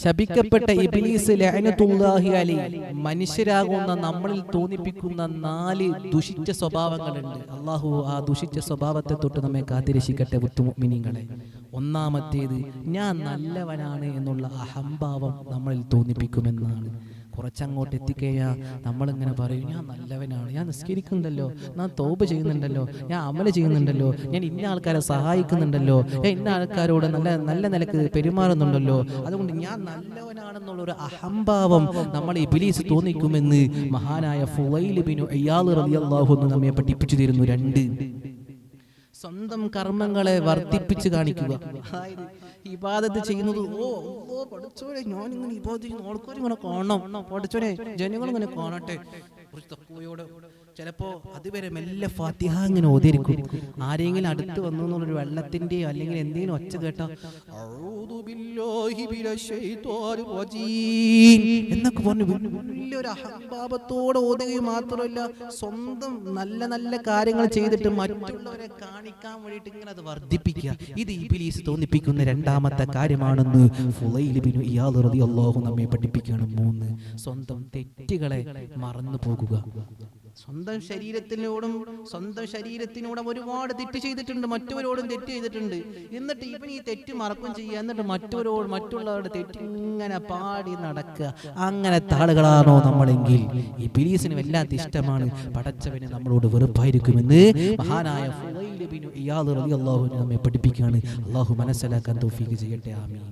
ശപിക്കപ്പെട്ട ഇബിലീസ് ലഅനത്തുല്ലാഹി അലി. മനുഷ്യരാകുന്ന നമ്മളിൽ തോന്നിപ്പിക്കുന്ന നാല് ദുഷിച്ച സ്വഭാവങ്ങളുണ്ട്. അള്ളാഹു ആ ദുഷിച്ച സ്വഭാവത്തെ തൊട്ട് നമ്മെ കാത്തിരക്ഷിക്കട്ടെ മുത്തുമിനിങ്ങളെ ഒന്നാമത്തേത് ഞാൻ നല്ലവനാണ് എന്നുള്ള അഹംഭാവം നമ്മളിൽ തോന്നിപ്പിക്കുമെന്നാണ്. കുറച്ചങ്ങോട്ട് എത്തിക്കഴിഞ്ഞാൽ നമ്മളിങ്ങനെ പറയും ഞാൻ നല്ലവനാണ് ഞാൻ നിസ്കരിക്കുന്നുണ്ടല്ലോ ഞാൻ തോപ് ചെയ്യുന്നുണ്ടല്ലോ ഞാൻ അമല ചെയ്യുന്നുണ്ടല്ലോ ഞാൻ ഇന്ന ആൾക്കാരെ സഹായിക്കുന്നുണ്ടല്ലോ ഞാൻ ഇന്ന ആൾക്കാരോട് നല്ല നല്ല നിലയ്ക്ക് പെരുമാറുന്നുണ്ടല്ലോ അതുകൊണ്ട് ഞാൻ നല്ലവനാണെന്നുള്ള ഒരു അഹംഭാവം നമ്മൾ ഇബിലീസ് തോന്നിക്കുമെന്ന് മഹാനായ ഫുലൈൽ ബിനു റളിയല്ലാഹു അൻഹു നമ്മെ പഠിപ്പിച്ചു തരുന്നു. രണ്ട്. സ്വന്തം കർമ്മങ്ങളെ വർദ്ധിപ്പിച്ച് കാണിക്കുക. ഇബാദത്ത് ചെയ്യുന്നത് ഓ ഓ പഠിച്ചോരെ ഞാൻ ഇങ്ങനെ ഇബാദത്ത് ചെയ്യുന്ന ആൾക്കാർ ഇങ്ങനെ കാണണം. പഠിച്ചോരെ ജനങ്ങൾ ഇങ്ങനെ കാണട്ടെ. ഒരു തക്കുവയോടെ ചിലപ്പോ അതുവരെ മെല്ലെ ഫാത്തിഹ ഇങ്ങനെ ഓതിരിക്കും ആരെങ്കിലും അടുത്ത് വന്നു എന്നുള്ളൊരു വെള്ളത്തിന്റെയോ അല്ലെങ്കിൽ എന്തെങ്കിലും ഒച്ച കേട്ടോ എന്നൊക്കെ പറഞ്ഞു വലിയൊരു അഹംഭാവത്തോടെ ഓതുകയും മാത്രമല്ല സ്വന്തം നല്ല നല്ല കാര്യങ്ങൾ ചെയ്തിട്ട് മറ്റുള്ളവരെ കാണിക്കാൻ വേണ്ടിയിട്ട് ഇങ്ങനെ അത് വർദ്ധിപ്പിക്കുക. ഇത് ഇബിലീസ് തോന്നിപ്പിക്കുന്ന രണ്ടാമത്തെ കാര്യമാണെന്ന് ഫുലൈൽ ബിനു ഇയാദ് റളിയല്ലാഹു നമ്മെ പഠിപ്പിക്കുകയാണ് മൂന്ന് സ്വന്തം തെറ്റുകളെ മറന്നു പോകുക സ്വന്തം ശരീരത്തിനോടും സ്വന്തം ശരീരത്തിനോടും ഒരുപാട് തെറ്റ് ചെയ്തിട്ടുണ്ട് മറ്റവരോടും തെറ്റ് ചെയ്തിട്ടുണ്ട്. എന്നിട്ട് ഇവൻ ഈ തെറ്റ് മറക്കും ചെയ്യുക എന്നിട്ട് മറ്റവരോട് മറ്റുള്ളവരുടെ തെറ്റ് ഇങ്ങനെ പാടി നടക്കുക. അങ്ങനത്തെ ആളുകളാണോ നമ്മളെങ്കിൽ? ഈ പിരീസിന് വല്ലാത്ത ഇഷ്ടമാണ്. പടച്ചവന് നമ്മളോട് വെറുപ്പായിരിക്കുമെന്ന് മഹാനായ നമ്മെ പഠിപ്പിക്കുകയാണ്. അള്ളാഹു മനസ്സിലാക്കാൻ തൗഫീഖ് ചെയ്യട്ടെ. ആമീൻ.